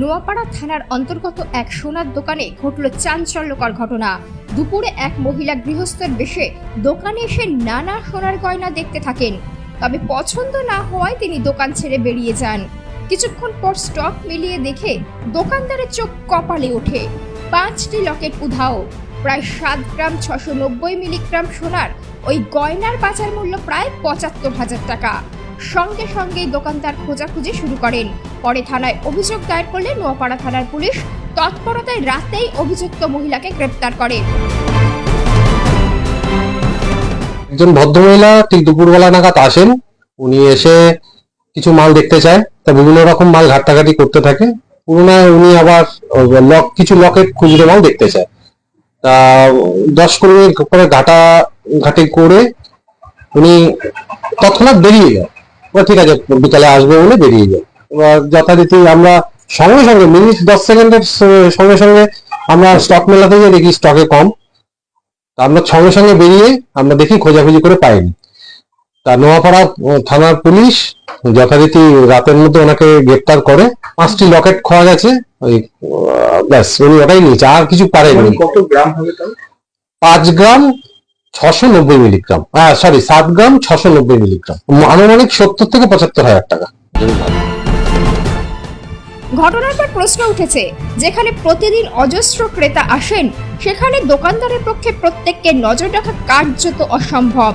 নোয়াপাড়া থানার অন্তর্গত এক সোনার দোকানে ঘটল চাঞ্চল্যকর ঘটনা। দুপুরে এক মহিলা গৃহস্থের বেশে দোকানে এসে নানা সোনার গয়না দেখতে থাকেন। তবে পছন্দ না হওয়ায় তিনি দোকান ছেড়ে বেরিয়ে যান। কিছুক্ষণ পর স্টক মিলিয়ে দেখে দোকানদারের চোখ কপালে ওঠে। পাঁচটি লকেট উধাও। প্রায় সাত গ্রাম ছশো নব্বই মিলিগ্রাম সোনার ওই গয়নার বাজার মূল্য প্রায় পঁচাত্তর হাজার টাকা। সঙ্গে সঙ্গেই দোকানদার খোঁজাখুঁজি শুরু করেন। পরে থানায় অভিযোগ দায়ের করলে নোয়াপাড়া থানার পুলিশ তৎপরতায় রাতেই অভিযুক্ত মহিলাকে গ্রেপ্তার করে। একজন ভদ্রমহিলা ঠিক দুপুরবেলা নাগাদ আসেন। উনি এসে কিছু মাল দেখতে চায়। তা বিভিন্ন রকম মাল ঘাটাঘাটি করতে থাকে। পুরোনায় উনি আবার লক, কিছু লকেট খুচরো মাল দেখতে চায়। তা দশ কুড়ি মিনিট পরে ঘাটা, ঘাটি করে উনি তৎক্ষণাৎ বেরিয়ে যায়। ঠিক আছে বিকালে আসবে বলে বেরিয়ে যায় এবার যথারীতি আমরা সঙ্গে সঙ্গে মিনিট দশ সেকেন্ডের সঙ্গে সঙ্গে আমরা স্টক মেলাতে গিয়ে দেখি স্টকে কম। তা আমরা সঙ্গে সঙ্গে বেরিয়ে আমরা দেখি খোঁজাখুঁজি করে পাইনি। তা নোয়াপাড়া থানার পুলিশ যথারীতি রাতের মধ্যে ওনাকে গ্রেপ্তার করে। পাঁচটি লকেট খোয়া গেছে। ওই ব্যাস উনি ওটাই নিয়েছে আর কিছু পারেনি। মানে কত গ্রাম হবে তাহলে পাঁচ গ্রাম ছশো নব্বই মিলিগ্রাম। সরি সাত গ্রাম ছশো নব্বই মিলিগ্রাম। আনুমানিক সত্তর থেকে পঁচাত্তর হাজার টাকা। ঘটনার পর প্রশ্ন উঠেছে, যেখানে প্রতিদিন অজস্র ক্রেতা আসেন, সেখানে দোকানদারের পক্ষে প্রত্যেককে নজর রাখা কার্যত অসম্ভব।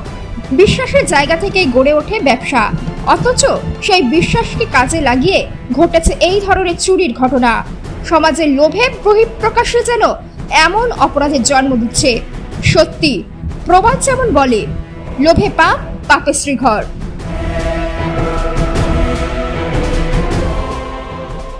বিশ্বাসের জায়গা থেকেই গড়ে ওঠে ব্যবসা। অথচ সেই বিশ্বাসকে কাজে লাগিয়ে ঘটেছে এই ধরনের চুরির ঘটনা। সমাজের লোভে বহিঃপ্রকাশে যেন এমন অপরাধের জন্ম দিচ্ছে। সত্যি প্রবাদ যেমন বলে লোভে পাপ পাপে শ্রীঘর।